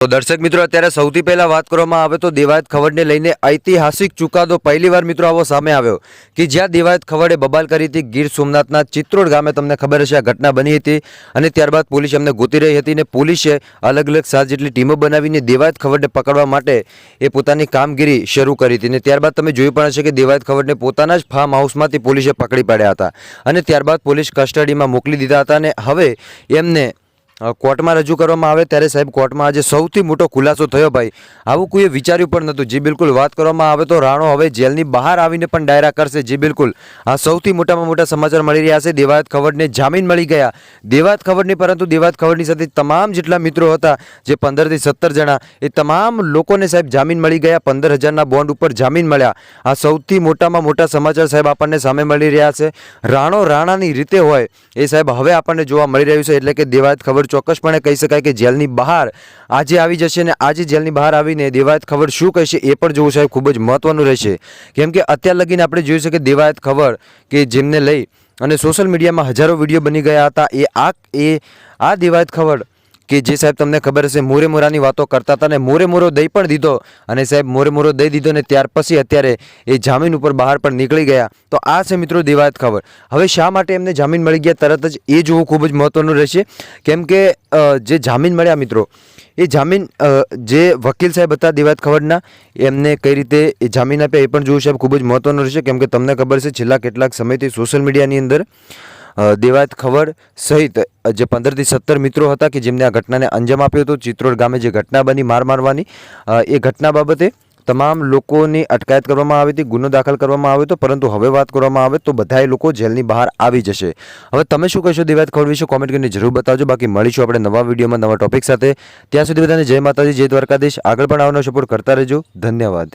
તો દર્શક મિત્રો, અત્યારે સૌથી પહેલા વાત કરવામાં આવે તો દેવાયત ખવડને લઈને ઐતિહાસિક ચુકાદો પહેલીવાર મિત્રો આવો સામે આવ્યો કે જ્યાં દેવાયત ખવડે બબાલ કરી હતી ગીર સોમનાથના ચિત્રોડ ગામે તમને ખબર હશે આ ઘટના બની હતી અને ત્યારબાદ પોલીસ એમને ગોતી રહી હતી ને પોલીસે અલગ અલગ સાત જેટલી ટીમો બનાવીને દેવાયત ખવડને પકડવા માટે એ પોતાની કામગીરી શરૂ કરી હતી. ને ત્યારબાદ તમે જોયું પણ હશે કે દેવાયત ખવડને પોતાના જ ફાર્મ હાઉસમાંથી પોલીસે પકડી પાડ્યા હતા અને ત્યારબાદ પોલીસ કસ્ટડીમાં મોકલી દીધા હતા અને હવે એમને કોર્ટમાં રજૂ કરવામાં આવે ત્યારે સાહેબ કોર્ટમાં આજે સૌથી મોટો ખુલાસો થયો ભાઈ. આવું કોઈએ વિચાર્યું પણ નહોતું. જે બિલકુલ વાત કરવામાં આવે તો રાણો હવે જેલની બહાર આવીને પણ ડાયરા કરશે. જે બિલકુલ. આ સૌથી મોટામાં મોટા સમાચાર મળી રહ્યા છે. દેવાયત ખવડને જામીન મળી ગયા. દેવાયત ખવડની પરંતુ દેવાયત ખવડની સાથે તમામ જેટલા મિત્રો હતા, જે પંદરથી સત્તર જણા, એ તમામ લોકોને સાહેબ જામીન મળી ગયા. પંદર હજારના બોન્ડ ઉપર જામીન મળ્યા. આ સૌથી મોટામાં મોટા સમાચાર સાહેબ આપણને સામે મળી રહ્યા છે. રાણો રાણાની રીતે હોય એ સાહેબ હવે આપણને જોવા મળી રહ્યું છે. એટલે કે દેવાયત ખબર ચોક્કસપણે કહી શકાય કે જેલની બહાર આજે આવી જશે ને આજે જેલની બહાર આવીને દેવાયત ખબર શું કહેશે એ પણ જોવું સાહેબ ખૂબ જ મહત્વનું રહેશે. કેમ કે અત્યાર લગીને આપણે છે કે દેવાયત ખબર કે જેમને લઈ અને સોશિયલ મીડિયામાં હજારો વીડિયો બની ગયા હતા, એ આ એ આ દેવાયત ખબર કે જે સાહેબ તમને ખબર હશે મોરે મોરાની વાતો કરતા હતા મોરે મોરો દઈ પણ દીધો. અને સાહેબ મોરે મોરો દઈ દીધો ને ત્યાર પછી અત્યારે એ જામીન ઉપર બહાર પણ નીકળી ગયા. તો આ છે મિત્રો દિવાયત ખબર. હવે શા માટે એમને જામીન મળી ગયા? તરત જ એ જોવું ખૂબ જ મહત્ત્વનું રહેશે. કેમ કે જે જામીન મળ્યા મિત્રો, એ જામીન જે વકીલ સાહેબ હતા દિવાત ખબરના એમને કઈ રીતે એ જામીન આપ્યા એ પણ જોવું સાહેબ ખૂબ જ મહત્ત્વનું રહેશે. કેમ કે તમને ખબર છે, છેલ્લા કેટલાક સમયથી સોશિયલ મીડિયાની અંદર દેવાયત ખબર સહિત જે પંદરથી સત્તર મિત્રો હતા કે જેમને આ ઘટનાને અંજામ આપ્યો હતો, ચિત્રોડ ગામે જે ઘટના બની માર મારવાની એ ઘટના બાબતે તમામ લોકોની અટકાયત કરવામાં આવી હતી, ગુનો દાખલ કરવામાં આવ્યો હતો, પરંતુ હવે વાત કરવામાં આવે તો બધાએ લોકો જેલની બહાર આવી જશે. હવે તમે શું કહેશો દેવાયત ખબર વિશે? કોમેન્ટ કરીને જરૂર બતાવજો. બાકી મળીશું આપણે નવા વિડીયોમાં નવા ટોપિક સાથે. ત્યાં સુધી બધાને જય માતાજી, જય દ્વારકાધીશ. આગળ પણ આવવાનો સપોર્ટ કરતા રહેજો. ધન્યવાદ.